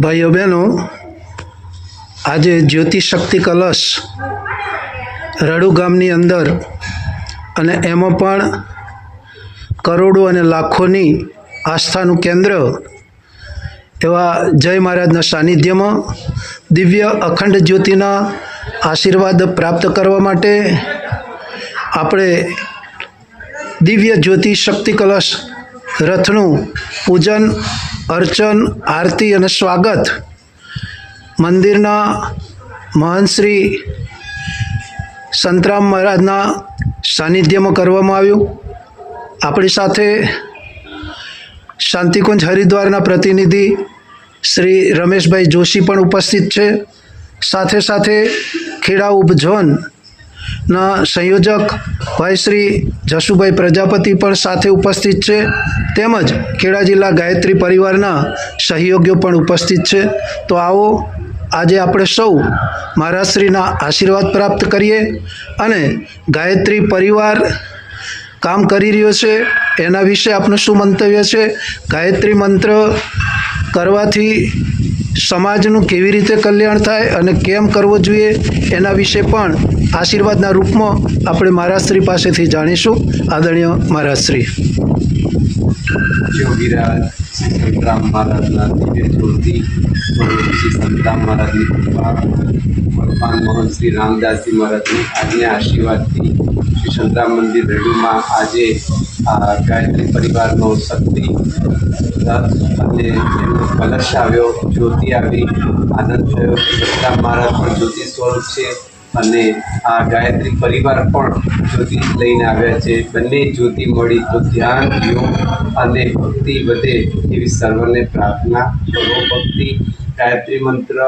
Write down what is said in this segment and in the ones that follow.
ભાઈઓ બહેનો, આજે જ્યોતિ શક્તિ કલશ રડુ ગામની અંદર અને એમાં પણ કરોડો અને લાખોની આસ્થાનું કેન્દ્ર એવા જય મહારાજના સાનિધ્યમાં દિવ્ય અખંડ જ્યોતિના આશીર્વાદ પ્રાપ્ત કરવા માટે આપણે દિવ્ય જ્યોતિ શક્તિ કલશ રથનું પૂજન અર્ચન, આરતી અને સ્વાગત. મંદિરના મહંત સંતરામ મહારાજના સાનિધ્યમાં કરવામાં આવ્યું. આપણી સાથે શાંતિકુંજ હરિદ્વારના પ્રતિનિધિ શ્રી રમેશભાઈ જોશી પણ ઉપસ્થિત છે. સાથે સાથે ખેડા ઉપઝોન ના સંયોજક ભાઈ શ્રી જશુભાઈ પ્રજાપતિ પણ સાથે ઉપસ્થિત છે. તેમજ ખેડા જિલ્લા ગાયત્રી પરિવારના સહયોગીઓ પણ ઉપસ્થિત છે. તો આવો આજે આપણે સૌ મહારાજશ્રીના આશીર્વાદ પ્રાપ્ત કરીએ અને ગાયત્રી પરિવાર કામ કરી રહ્યો છે. એના વિશે આપનું શું મંતવ્ય છે? ગાયત્રી મંત્ર કરવાથી સમાજનું કેવી રીતે કલ્યાણ થાય અને કેમ કરવો જોઈએ એના વિશે પણ આશીર્વાદના રૂપમાં આપણે મહારાજશ્રી પાસેથી જાણીશું. આદરણીય મહારાજશ્રી યોગીરાજ સંતરામ મહારાજના દિવ્ય જ્યોતિ શ્રી સંતરામ મહારાજની ભગવાન મોહન શ્રી રામદાસજી મહારાજની આજના આશીર્વાદથી શ્રી સંતરામ મંદિર રેડુમાં આજે આ ગાયત્રી પરિવારનો શક્તિ અને એમનો કલશ આવ્યો, જ્યોતિ આવી, આનંદ થયો. સંતરામ મહારાજ પણ જ્યોતિ સ્વરૂપ છે. અને આ ગાયત્રી પરિવાર પણ જ્યોતિ લઈને આવ્યા છે. બંને જ્યોતિ મળી તો ધ્યાન યોગ અને ભક્તિ વધે એવી સર્વને પ્રાર્થના કરો. ભક્તિ ગાયત્રી મંત્ર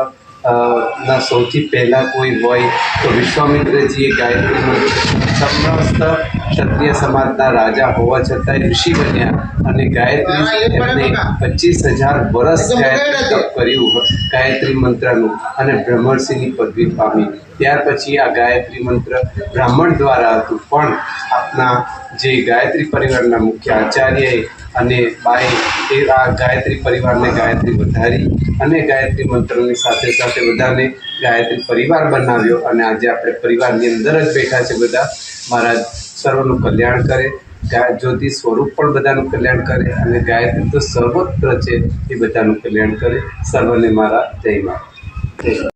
ના સૌથી પહેલાં કોઈ હોય તો વિશ્વામિત્રજીએ ગાયત્રી મંત્ર સમસ્ત ક્ષત્રિય સમાજના રાજા હોવા છતાંય ઋષિ બન્યા અને ગાયત્રી એમને પચીસ હજાર વર્ષ ગાયત્રી તપ કર્યું ગાયત્રી મંત્રનું અને બ્રહ્મર્ષિની પદવી પામી. ત્યાર પછી આ ગાયત્રી મંત્ર બ્રાહ્મણ દ્વારા હતું. પણ આપના જે ગાયત્રી પરિવારના મુખ્ય આચાર્યએ અને બાએ એ આ ગાયત્રી પરિવારને ગાયત્રી વધારી અને ગાયત્રી મંત્રની સાથે સાથે બધાને ગાયત્રી પરિવાર બનાવ્યો. અને આજે આપણે પરિવારની અંદર જ બેઠા છે બધા. મહારાજ સર્વનું કલ્યાણ કરે ગાય જ્યોતિ સ્વરૂપ પણ બધાનું કલ્યાણ કરે અને ગાયત્રી તો સર્વત્ર છે એ બધાનું કલ્યાણ કરે. સર્વને મારા જય મા